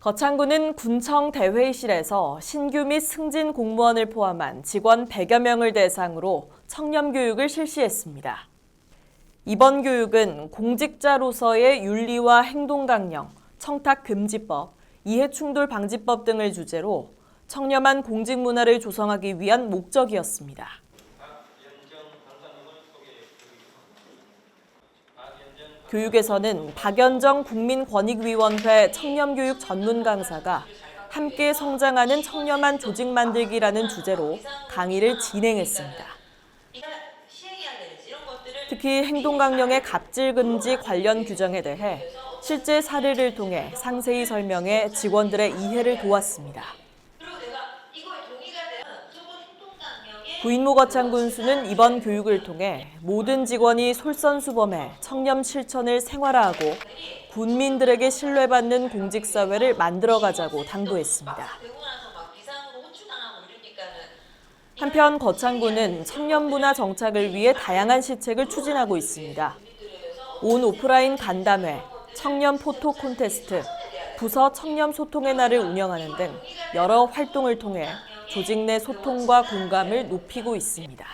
거창구는 군청 대회의실에서 신규 및 승진 공무원을 포함한 직원 100여 명을 대상으로 청렴 교육을 실시했습니다. 이번 교육은 공직자로서의 윤리와 행동 강령, 청탁 금지법, 이해 충돌 방지법 등을 주제로 청렴한 공직 문화를 조성하기 위한 목적이었습니다. 교육에서는 박연정 국민권익위원회 청렴교육 전문 강사가 함께 성장하는 청렴한 조직 만들기라는 주제로 강의를 진행했습니다. 특히 행동강령의 갑질 금지 관련 규정에 대해 실제 사례를 통해 상세히 설명해 직원들의 이해를 도왔습니다. 그리고 내가 이거에 동의가 되면 무조건 행동강령에 구인모 거창군수는 이번 교육을 통해 모든 직원이 솔선수범해 청렴 실천을 생활화하고 군민들에게 신뢰받는 공직사회를 만들어가자고 당부했습니다. 한편 거창구는 청년 문화 정착을 위해 다양한 시책을 추진하고 있습니다. 온 오프라인 간담회, 청년 포토 콘테스트, 부서 청년 소통의 날을 운영하는 등 여러 활동을 통해 조직 내 소통과 공감을 높이고 있습니다.